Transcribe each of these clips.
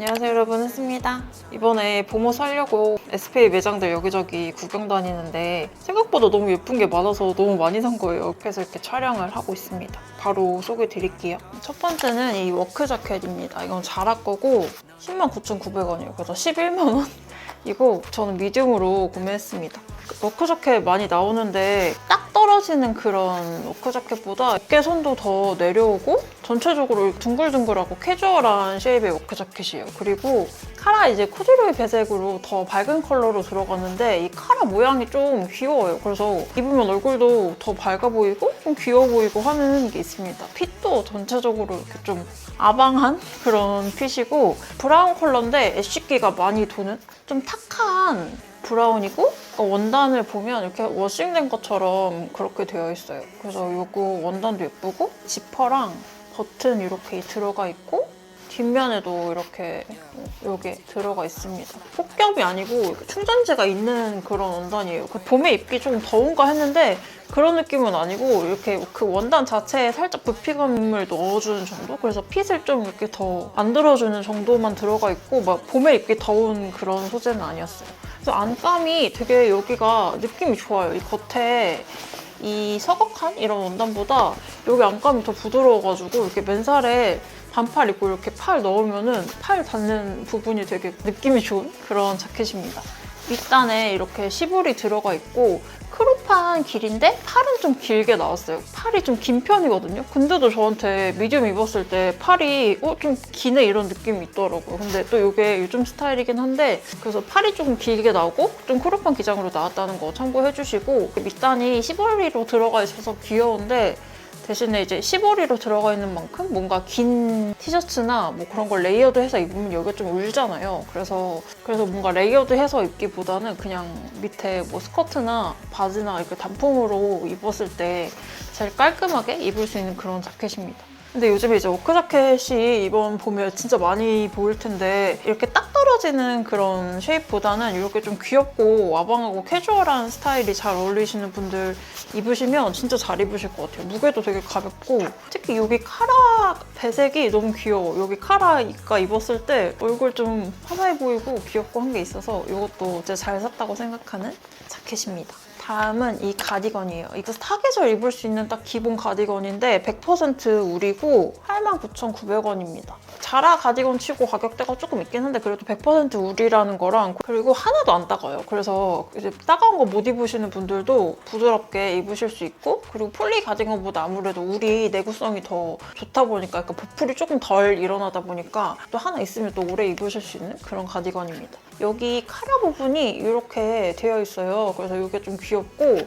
안녕하세요 여러분. 했습니다. 이번에 보모 사려고 SPA 매장들 여기저기 구경 다니는데 생각보다 너무 예쁜 게 많아서 너무 많이 산 거예요. 그래서 이렇게 촬영을 하고 있습니다. 바로 소개 드릴게요. 첫 번째는 이 워크 자켓입니다. 이건 자라 거고 10만 9,900원이에요. 그래서 11만 원 이거 저는 미디움으로 구매했습니다 워크 자켓 많이 나오는데 딱 떨어지는 그런 워크 자켓보다 어깨선도 더 내려오고 전체적으로 둥글둥글하고 캐주얼한 쉐입의 워크 자켓이에요. 그리고 카라 이제 코듀로이 배색으로 더 밝은 컬러로 들어갔는데 이 카라 모양이 좀 귀여워요. 그래서 입으면 얼굴도 더 밝아 보이고 좀 귀여워 보이고 하는 게 있습니다. 핏도 전체적으로 이렇게 좀 아방한 그런 핏이고 브라운 컬러인데 애쉬기가 많이 도는 좀 탁한 브라운이고 그러니까 원단을 보면 이렇게 워싱된 것처럼 그렇게 되어 있어요. 그래서 이거 원단도 예쁘고 지퍼랑 버튼 이렇게 들어가 있고 뒷면에도 이렇게 여기 들어가 있습니다. 폭겹이 아니고 충전재가 있는 그런 원단이에요. 그 봄에 입기 조금 더운가 했는데 그런 느낌은 아니고 이렇게 그 원단 자체에 살짝 부피감을 넣어주는 정도? 그래서 핏을 좀 이렇게 더 만들어주는 정도만 들어가 있고 막 봄에 입기 더운 그런 소재는 아니었어요. 그래서 안감이 되게 여기가 느낌이 좋아요. 이 겉에 이 서걱한 이런 원단보다 여기 안감이 더 부드러워가지고 이렇게 맨살에 반팔 입고 이렇게 팔 넣으면은 팔 닿는 부분이 되게 느낌이 좋은 그런 자켓입니다. 밑단에 이렇게 시볼이 들어가 있고 크롭한 길인데 팔은 좀 길게 나왔어요. 팔이 좀 긴 편이거든요. 근데도 저한테 미디움 입었을 때 팔이 어, 좀 기네 이런 느낌이 있더라고요. 근데 또 이게 요즘 스타일이긴 한데 그래서 팔이 조금 길게 나오고 좀 크롭한 기장으로 나왔다는 거 참고해 주시고 그 밑단이 시볼리로 들어가 있어서 귀여운데 대신에 이제 시보리로 들어가 있는 만큼 뭔가 긴 티셔츠나 뭐 그런 걸 레이어드 해서 입으면 여기가 좀 울잖아요. 그래서 그래서 뭔가 레이어드 해서 입기보다는 그냥 밑에 뭐 스커트나 바지나 이렇게 단품으로 입었을 때 제일 깔끔하게 입을 수 있는 그런 자켓입니다. 근데 요즘에 이제 워크 자켓이 이번 봄에 진짜 많이 보일 텐데 이렇게 딱 떨어지는 그런 쉐입보다는 이렇게 좀 귀엽고 와방하고 캐주얼한 스타일이 잘 어울리시는 분들 입으시면 진짜 잘 입으실 것 같아요. 무게도 되게 가볍고 특히 여기 카라 배색이 너무 귀여워. 여기 카라 이가 입었을 때 얼굴 좀 화사해 보이고 귀엽고 한 게 있어서 이것도 진짜 잘 샀다고 생각하는 자켓입니다. 다음은 이 가디건이에요. 이거 사계절 입을 수 있는 딱 기본 가디건인데 100% 울이고 89,900원입니다. 자라 가디건 치고 가격대가 조금 있긴 한데 그래도 100% 울이라는 거랑 그리고 하나도 안 따가요. 그래서 이제 따가운 거 못 입으시는 분들도 부드럽게 입으실 수 있고 그리고 폴리 가디건보다 아무래도 울이 내구성이 더 좋다 보니까 약간 보풀이 조금 덜 일어나다 보니까 또 하나 있으면 또 오래 입으실 수 있는 그런 가디건입니다. 여기 카라 부분이 이렇게 되어 있어요. 그래서 이게 좀 귀엽고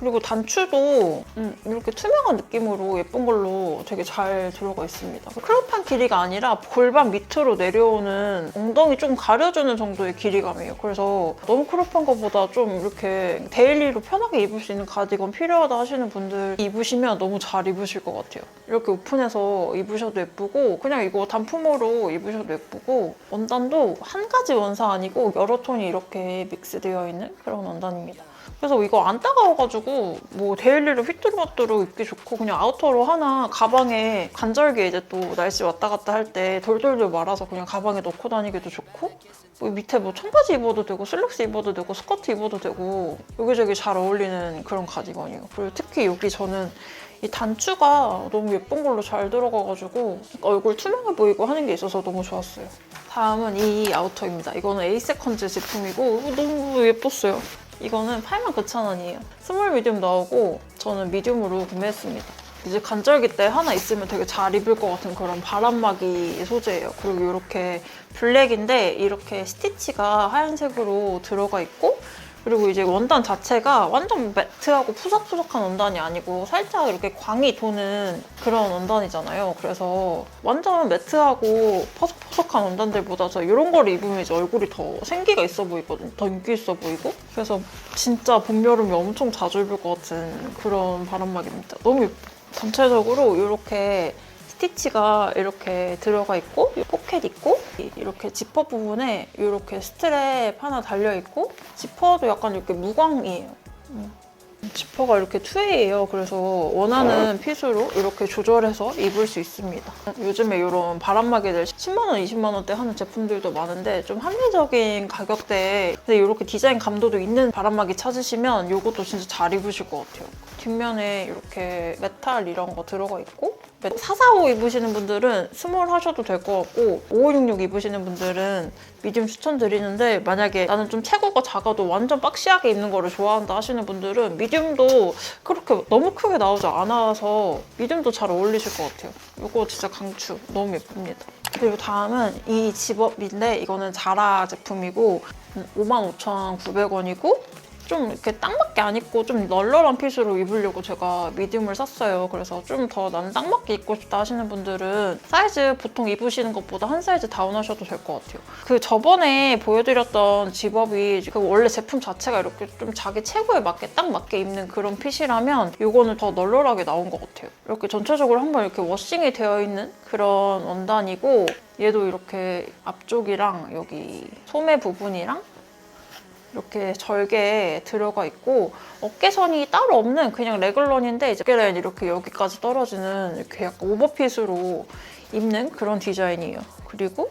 그리고 단추도 음, 이렇게 투명한 느낌으로 예쁜 걸로 되게 잘 들어가 있습니다. 크롭한 길이가 아니라 골반 밑으로 내려오는 엉덩이 좀 가려주는 정도의 길이감이에요. 그래서 너무 크롭한 것보다 좀 이렇게 데일리로 편하게 입을 수 있는 가디건 필요하다 하시는 분들 입으시면 너무 잘 입으실 것 같아요. 이렇게 오픈해서 입으셔도 예쁘고 그냥 이거 단품으로 입으셔도 예쁘고 원단도 한 가지 원사 아니고 여러 톤이 이렇게 믹스되어 있는 그런 원단입니다. 그래서 이거 안 따가워가지고 뭐 데일리로 휘뚜루마뚜루 입기 좋고 그냥 아우터로 하나 가방에 간절기에 이제 또 날씨 왔다 갔다 할 때 돌돌돌 말아서 그냥 가방에 넣고 다니기도 좋고 뭐 밑에 뭐 청바지 입어도 되고 슬랙스 입어도 되고 스커트 입어도 되고 여기저기 잘 어울리는 그런 가디건이에요. 그리고 특히 여기 저는 이 단추가 너무 예쁜 걸로 잘 들어가가지고 얼굴 투명해 보이고 하는 게 있어서 너무 좋았어요. 다음은 이 아우터입니다. 이거는 에이세컨즈 제품이고 너무 예뻤어요. 이거는 89,000원이에요. 스몰 미디움 나오고 저는 미디움으로 구매했습니다. 이제 간절기 때 하나 있으면 되게 잘 입을 것 같은 그런 바람막이 소재예요. 그리고 이렇게 블랙인데 이렇게 스티치가 하얀색으로 들어가 있고 그리고 이제 원단 자체가 완전 매트하고 푸석푸석한 원단이 아니고 살짝 이렇게 광이 도는 그런 원단이잖아요. 그래서 완전 매트하고 퍼석퍼석한 원단들보다 저 이런 걸 입으면 이제 얼굴이 더 생기가 있어 보이거든요. 더 인기 있어 보이고. 그래서 진짜 봄, 여름에 엄청 자주 입을 것 같은 그런 바람막입니다. 너무. 전체적으로 이렇게 스티치가 이렇게 들어가 있고 포켓 있고 이렇게 지퍼 부분에 이렇게 스트랩 하나 달려 있고 지퍼도 약간 이렇게 무광이에요. 음. 지퍼가 이렇게 투웨이예요. 그래서 원하는 핏으로 이렇게 조절해서 입을 수 있습니다. 요즘에 이런 바람막이들 10만 원, 20만 원대 하는 제품들도 많은데 좀 합리적인 가격대에 근데 이렇게 디자인 감도도 있는 바람막이 찾으시면 이것도 진짜 잘 입으실 것 같아요. 뒷면에 이렇게 메탈 이런 거 들어가 있고 445 입으시는 분들은 스몰 하셔도 될 것 같고 5566 입으시는 분들은 미디움 추천드리는데 만약에 나는 좀 체구가 작아도 완전 박시하게 입는 거를 좋아한다 하시는 분들은 미디움도 그렇게 너무 크게 나오지 않아서 미디움도 잘 어울리실 것 같아요. 이거 진짜 강추. 너무 예쁩니다. 그리고 다음은 이 집업인데 이거는 자라 제품이고 55,900원이고 좀 이렇게 딱 맞게 안 입고 좀 널널한 핏으로 입으려고 제가 미디움을 샀어요. 그래서 좀 더난딱 맞게 입고 싶다 하시는 분들은 사이즈 보통 입으시는 것보다 한 사이즈 다운하셔도 될 것 같아요. 그 저번에 보여드렸던 집업이 그 원래 제품 자체가 이렇게 좀 자기 체구에 맞게 딱 맞게 입는 그런 핏이라면 이거는 더 널널하게 나온 것 같아요. 이렇게 전체적으로 한번 이렇게 워싱이 되어 있는 그런 원단이고 얘도 이렇게 앞쪽이랑 여기 소매 부분이랑 이렇게 절개 들어가 있고 어깨선이 따로 없는 그냥 레글런인데 이제 어깨라인 이렇게 여기까지 떨어지는 이렇게 약간 오버핏으로 입는 그런 디자인이에요. 그리고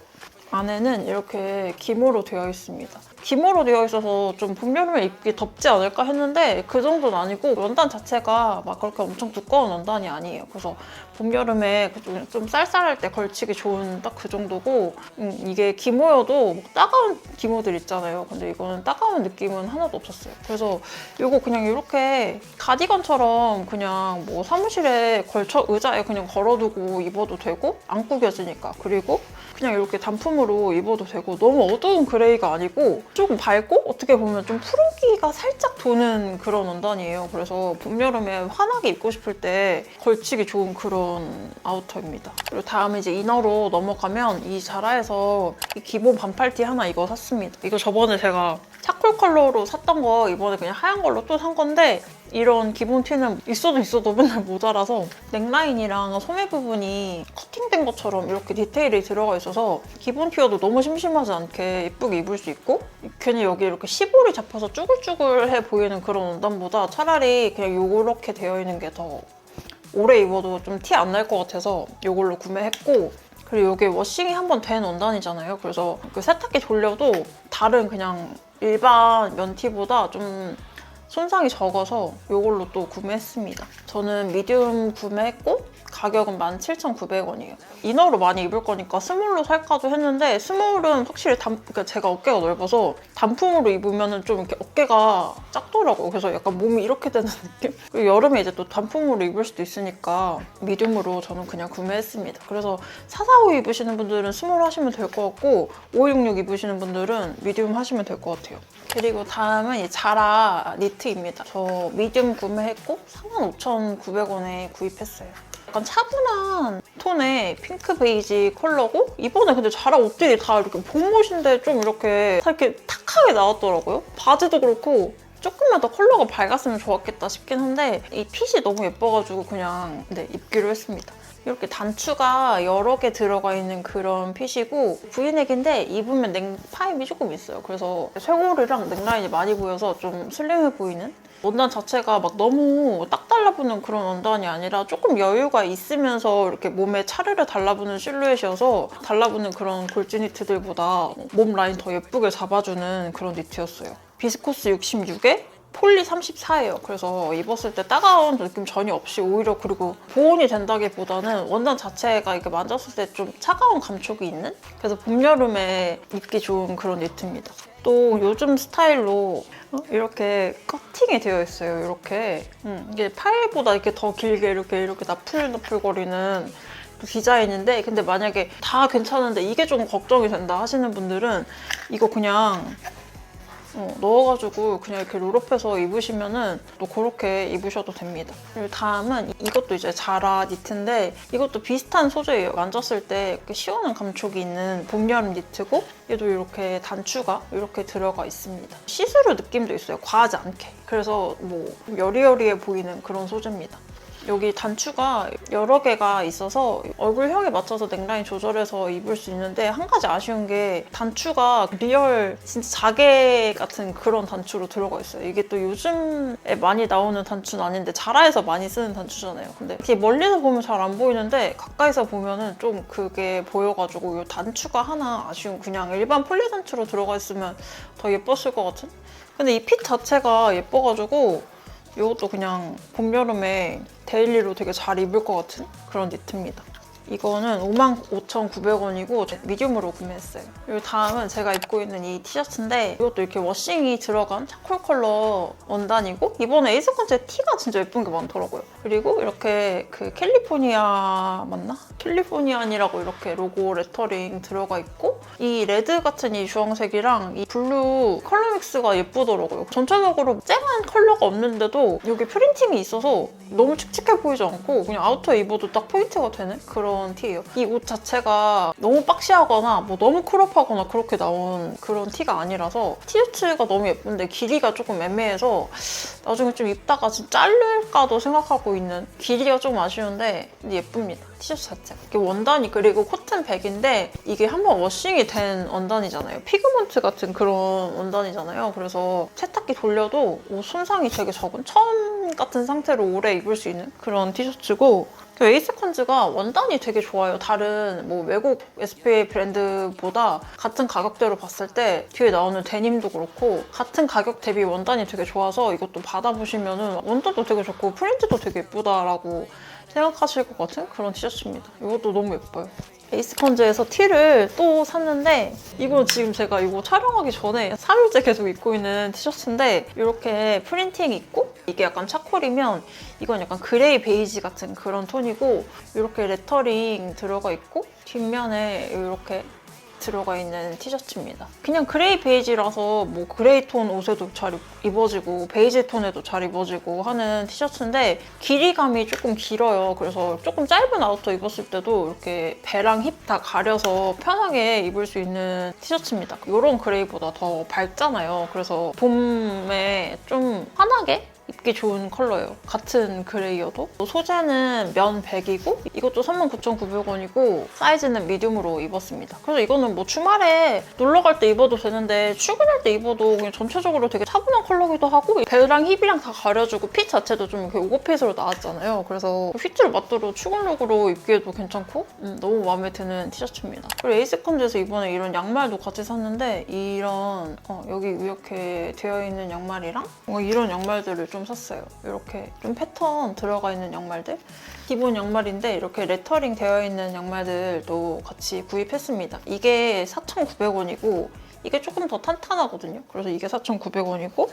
안에는 이렇게 기모로 되어 있습니다. 기모로 되어 있어서 좀 봄, 여름에 입기 덥지 않을까 했는데 그 정도는 아니고 원단 자체가 막 그렇게 엄청 두꺼운 원단이 아니에요. 그래서 봄, 여름에 그좀 좀 쌀쌀할 때 걸치기 좋은 딱 그 정도고 음, 이게 기모여도 막 따가운 기모들 있잖아요. 근데 이거는 따가운 느낌은 하나도 없었어요. 그래서 이거 그냥 이렇게 가디건처럼 그냥 뭐 사무실에 걸쳐 의자에 그냥 걸어두고 입어도 되고 안 구겨지니까 그리고 그냥 이렇게 단품으로 입어도 되고 너무 어두운 그레이가 아니고 조금 밝고 어떻게 보면 좀 푸른기가 살짝 도는 그런 원단이에요. 그래서 봄, 여름에 환하게 입고 싶을 때 걸치기 좋은 그런 아우터입니다. 그리고 다음에 이제 이너로 넘어가면 이 자라에서 이 기본 반팔티 하나 이거 샀습니다. 이거 저번에 제가 차콜 컬러로 샀던 거 이번에 그냥 하얀 걸로 또 산 건데 이런 기본 티는 있어도 있어도 맨날 모자라서 넥라인이랑 소매 부분이 커팅된 것처럼 이렇게 디테일이 들어가 있어서 기본 티여도 너무 심심하지 않게 예쁘게 입을 수 있고 괜히 여기 이렇게 시볼이 잡혀서 쭈글쭈글해 보이는 그런 원단보다 차라리 그냥 요렇게 되어 있는 게 더 오래 입어도 좀 티 안 날 것 같아서 이걸로 구매했고 그리고 이게 워싱이 한 번 된 원단이잖아요. 그래서 그 세탁기 돌려도 다른 그냥 일반 면티보다 좀 손상이 적어서 이걸로 또 구매했습니다. 저는 미디움 구매했고 가격은 17,900원이에요. 이너로 많이 입을 거니까 스몰로 살까도 했는데 스몰은 확실히 단, 그러니까 제가 어깨가 넓어서 단품으로 입으면 좀 이렇게 어깨가 작더라고요. 그래서 약간 몸이 이렇게 되는 느낌? 그리고 여름에 이제 또 단품으로 입을 수도 있으니까 미디움으로 저는 그냥 구매했습니다. 그래서 445 입으시는 분들은 스몰 하시면 될 것 같고 566 입으시는 분들은 미디움 하시면 될 것 같아요. 그리고 다음은 이 자라 니트입니다. 저 미디움 구매했고 45,900원에 구입했어요. 약간 차분한 톤의 핑크 베이지 컬러고 이번에 근데 자라 옷들이 다 이렇게 봄옷인데 좀 이렇게 다 이렇게 탁하게 나왔더라고요. 바지도 그렇고 조금만 더 컬러가 밝았으면 좋았겠다 싶긴 한데 이 핏이 너무 예뻐가지고 그냥 네, 입기로 했습니다. 이렇게 단추가 여러 개 들어가 있는 그런 핏이고 브이넥인데 입으면 넥 파임이 조금 있어요. 그래서 쇄골이랑 넥라인이 많이 보여서 좀 슬림해 보이는 원단 자체가 막 너무 딱 달라붙는 그런 원단이 아니라 조금 여유가 있으면서 이렇게 몸에 차르르 달라붙는 실루엣이어서 달라붙는 그런 골지 니트들보다 몸 라인 더 예쁘게 잡아주는 그런 니트였어요. 비스코스 66에 폴리 34예요. 그래서 입었을 때 따가운 느낌 전혀 없이 오히려 그리고 보온이 된다기보다는 원단 자체가 이렇게 만졌을 때 좀 차가운 감촉이 있는? 그래서 봄, 여름에 입기 좋은 그런 니트입니다. 또 요즘 스타일로 어? 이렇게 커팅이 되어 있어요. 이렇게 음, 이게 팔보다 이렇게 더 길게 이렇게 이렇게 나풀나풀거리는 디자인인데 근데 만약에 다 괜찮은데 이게 좀 걱정이 된다 하시는 분들은 이거 그냥 어, 넣어가지고 그냥 이렇게 롤업해서 입으시면은 또 그렇게 입으셔도 됩니다. 그리고 다음은 이것도 이제 자라 니트인데 이것도 비슷한 소재예요. 만졌을 때 이렇게 시원한 감촉이 있는 봄, 여름 니트고 얘도 이렇게 단추가 이렇게 들어가 있습니다. 시스루 느낌도 있어요. 과하지 않게. 그래서 뭐 여리여리해 보이는 그런 소재입니다. 여기 단추가 여러 개가 있어서 얼굴형에 맞춰서 넥라인 조절해서 입을 수 있는데 한 가지 아쉬운 게 단추가 리얼 진짜 자개 같은 그런 단추로 들어가 있어요. 이게 또 요즘에 많이 나오는 단추는 아닌데 자라에서 많이 쓰는 단추잖아요. 근데 이렇게 멀리서 보면 잘 안 보이는데 가까이서 보면은 좀 그게 보여가지고 이 단추가 하나 아쉬운 그냥 일반 폴리 단추로 들어가 있으면 더 예뻤을 것 같은? 근데 이 핏 자체가 예뻐가지고 이것도 그냥 봄, 여름에 데일리로 되게 잘 입을 것 같은 그런 니트입니다. 이거는 55,900원이고 미디움으로 구매했어요. 그리고 다음은 제가 입고 있는 이 티셔츠인데 이것도 이렇게 워싱이 들어간 차콜 컬러 원단이고 이번에 에이스컨제 티가 진짜 예쁜 게 많더라고요. 그리고 이렇게 그 캘리포니아 맞나? 캘리포니안이라고 이렇게 로고 레터링 들어가 있고 이 레드 같은 이 주황색이랑 이 블루 컬러 믹스가 예쁘더라고요. 전체적으로 쨍한 컬러가 없는데도 여기 프린팅이 있어서 너무 칙칙해 보이지 않고 그냥 아우터에 입어도 딱 포인트가 되는 그런 티예요. 이 옷 자체가 너무 박시하거나 뭐 너무 크롭하거나 그렇게 나온 그런 티가 아니라서 티셔츠가 너무 예쁜데 길이가 조금 애매해서 나중에 좀 입다가 좀 자를까도 생각하고 있는 길이가 좀 아쉬운데 예쁩니다. 티셔츠 자체가. 이게 원단이 그리고 코튼 백인데 이게 한번 워싱이 된 원단이잖아요. 피그먼트 같은 그런 원단이잖아요. 그래서 세탁기 돌려도 옷 손상이 되게 적은 처음 같은 상태로 오래 입을 수 있는 그런 티셔츠고 그 에이스컨즈가 원단이 되게 좋아요. 다른 뭐 외국 SPA 브랜드보다 같은 가격대로 봤을 때 뒤에 나오는 데님도 그렇고 같은 가격 대비 원단이 되게 좋아서 이것도 받아보시면은 원단도 되게 좋고 프린트도 되게 예쁘다라고 생각하실 것 같은 그런 티셔츠입니다. 이것도 너무 예뻐요. 에이스컨즈에서 티를 또 샀는데 이거 지금 제가 이거 촬영하기 전에 3일째 계속 입고 있는 티셔츠인데 이렇게 프린팅 있고 이게 약간 차콜이면 이건 약간 그레이 베이지 같은 그런 톤이고 이렇게 레터링 들어가 있고 뒷면에 이렇게 들어가 있는 티셔츠입니다. 그냥 그레이 베이지라서 뭐 그레이 톤 옷에도 잘 입어지고 베이지 톤에도 잘 입어지고 하는 티셔츠인데 길이감이 조금 길어요. 그래서 조금 짧은 아우터 입었을 때도 이렇게 배랑 힙 다 가려서 편하게 입을 수 있는 티셔츠입니다. 이런 그레이보다 더 밝잖아요. 그래서 봄에 좀 환하게 입기 좋은 컬러예요. 같은 그레이여도. 소재는 면 100이고 이것도 39,900원이고 사이즈는 미디움으로 입었습니다. 그래서 이거는 뭐 주말에 놀러 갈 때 입어도 되는데 출근할 때 입어도 그냥 전체적으로 되게 차분한 컬러기도 하고 배랑 힙이랑 다 가려주고 핏 자체도 좀 이렇게 오버핏으로 나왔잖아요. 그래서 핏을 맞도록 출근룩으로 입기에도 괜찮고 음, 너무 마음에 드는 티셔츠입니다. 그리고 에이스컨즈에서 이번에 이런 양말도 같이 샀는데 이런 어, 여기 이렇게 되어 있는 양말이랑 뭔가 이런 양말들을 좀 샀어요. 이렇게 좀 패턴 들어가 있는 양말들. 기본 양말인데 이렇게 레터링 되어 있는 양말들도 같이 구입했습니다. 이게 4,900원이고 이게 조금 더 탄탄하거든요. 그래서 이게 4,900원이고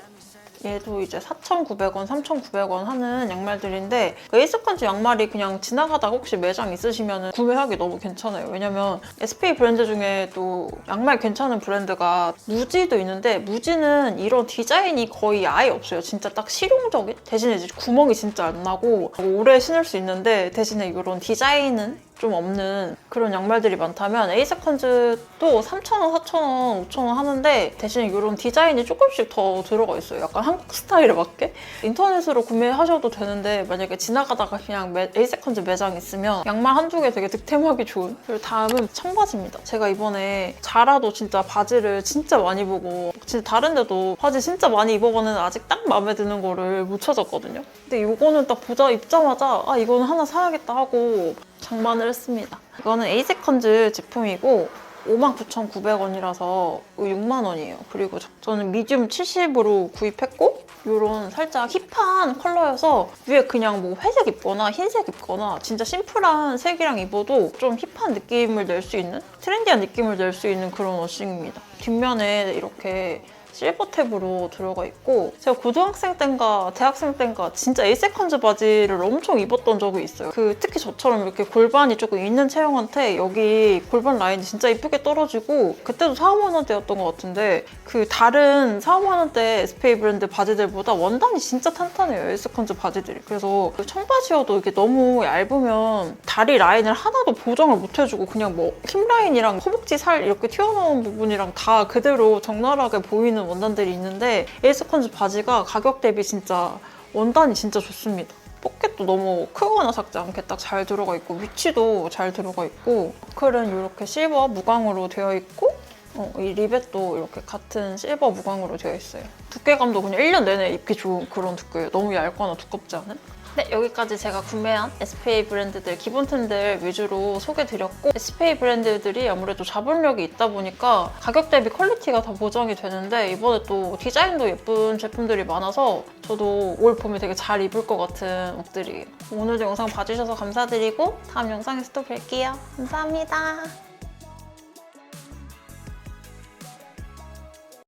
얘도 이제 4,900원, 3,900원 하는 양말들인데 그 에이스컨즈 양말이 그냥 지나가다가 혹시 매장 있으시면 구매하기 너무 괜찮아요. 왜냐면 SPA 브랜드 중에 또 양말 괜찮은 브랜드가 무지도 있는데 무지는 이런 디자인이 거의 아예 없어요. 진짜 딱 실용적인? 대신에 이제 구멍이 진짜 안 나고 오래 신을 수 있는데 대신에 이런 디자인은 좀 없는 그런 양말들이 많다면 에이스컨즈도 3,000원, 4,000원, 5,000원 하는데 대신 이런 디자인이 조금씩 더 들어가 있어요. 약간 한국 스타일에 맞게 인터넷으로 구매하셔도 되는데 만약에 지나가다가 그냥 매- 에이스컨즈 매장 있으면 양말 한두 개 되게 득템하기 좋은 그리고 다음은 청바지입니다. 제가 이번에 자라도 진짜 바지를 진짜 많이 보고 진짜 다른 데도 바지 진짜 많이 입어봤는데 아직 딱 마음에 드는 거를 못 찾았거든요. 근데 이거는 딱 보자 입자마자 아 이거는 하나 사야겠다 하고 장만을 했습니다. 이거는 에이세컨즈 제품이고 59,900원이라서 6만 원이에요. 그리고 저- 저는 미디움 70으로 구입했고 이런 살짝 힙한 컬러여서 위에 그냥 뭐 회색 입거나 흰색 입거나 진짜 심플한 색이랑 입어도 좀 힙한 느낌을 낼 수 있는 트렌디한 느낌을 낼 수 있는 그런 워싱입니다. 뒷면에 이렇게 실버 탭으로 들어가 있고 제가 고등학생 땐가 대학생 땐가 진짜 에이세컨즈 바지를 엄청 입었던 적이 있어요. 그 특히 저처럼 이렇게 골반이 조금 있는 체형한테 여기 골반 라인이 진짜 이쁘게 떨어지고 그때도 4, 5만 원대였던 것 같은데 그 다른 4, 5만 원대 SPA 브랜드 바지들보다 원단이 진짜 탄탄해요. 에이세컨즈 바지들이. 그래서 그 청바지여도 이게 너무 얇으면 다리 라인을 하나도 보정을 못 해주고 그냥 뭐 힙 라인이랑 허벅지 살 이렇게 튀어나온 부분이랑 다 그대로 적나라하게 보이는 원단들이 있는데 에이스컨즈 바지가 가격 대비 진짜 원단이 진짜 좋습니다. 포켓도 너무 크거나 작지 않게 딱 잘 들어가 있고 위치도 잘 들어가 있고 버클은 이렇게 실버 무광으로 되어 있고 어, 이 리벳도 이렇게 같은 실버 무광으로 되어 있어요. 두께감도 그냥 1년 내내 입기 좋은 그런 두께예요. 너무 얇거나 두껍지 않은? 네, 여기까지 제가 구매한 SPA 브랜드들 기본템들 위주로 소개드렸고 SPA 브랜드들이 아무래도 자본력이 있다 보니까 가격 대비 퀄리티가 다 보장이 되는데 이번에 또 디자인도 예쁜 제품들이 많아서 저도 올 봄에 되게 잘 입을 것 같은 옷들이에요. 오늘도 영상 봐주셔서 감사드리고 다음 영상에서 또 뵐게요. 감사합니다.